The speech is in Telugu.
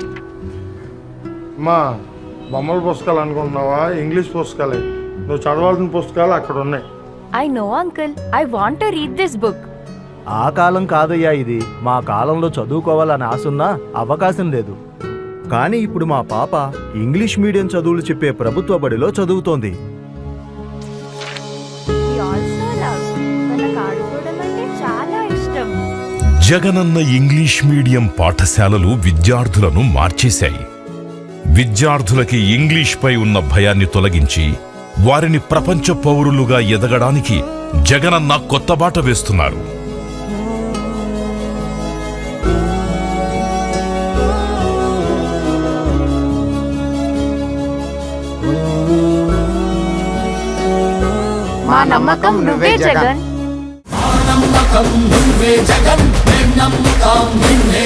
అమ్మా బొమ్మల పుస్తకాలు అనుకుంటున్నావా? ఇంగ్లీష్ పుస్తకాలే. నువ్వు చదవాల్సిన పుస్తకాలు అక్కడ ఉన్నాయి. I know, uncle. I want to read this book. ఆ కాలం కాదయ్యా ఇది. మా కాలంలో చదువుకోవాలని ఆసున్నా అవకాశం లేదు. కానీ ఇప్పుడు మా పాప ఇంగ్లీష్ మీడియం చదువులు చెప్పే ప్రభుత్వ బడిలో చదువుతోంది. జగనన్న ఇంగ్లీష్ మీడియం పాఠశాలలు విద్యార్థులను మార్చేశాయి. విద్యార్థులకి ఇంగ్లీష్పై ఉన్న భయాన్ని తొలగించి వారిని ప్రపంచ పౌరులుగా ఎదగడానికి జగనన్న కొత్త బాట వేస్తున్నారు. మా నమ్మకం నువ్వే జగన్. నమ్మకం నువ్వే జగన్. నమ్ముతాం నిన్నే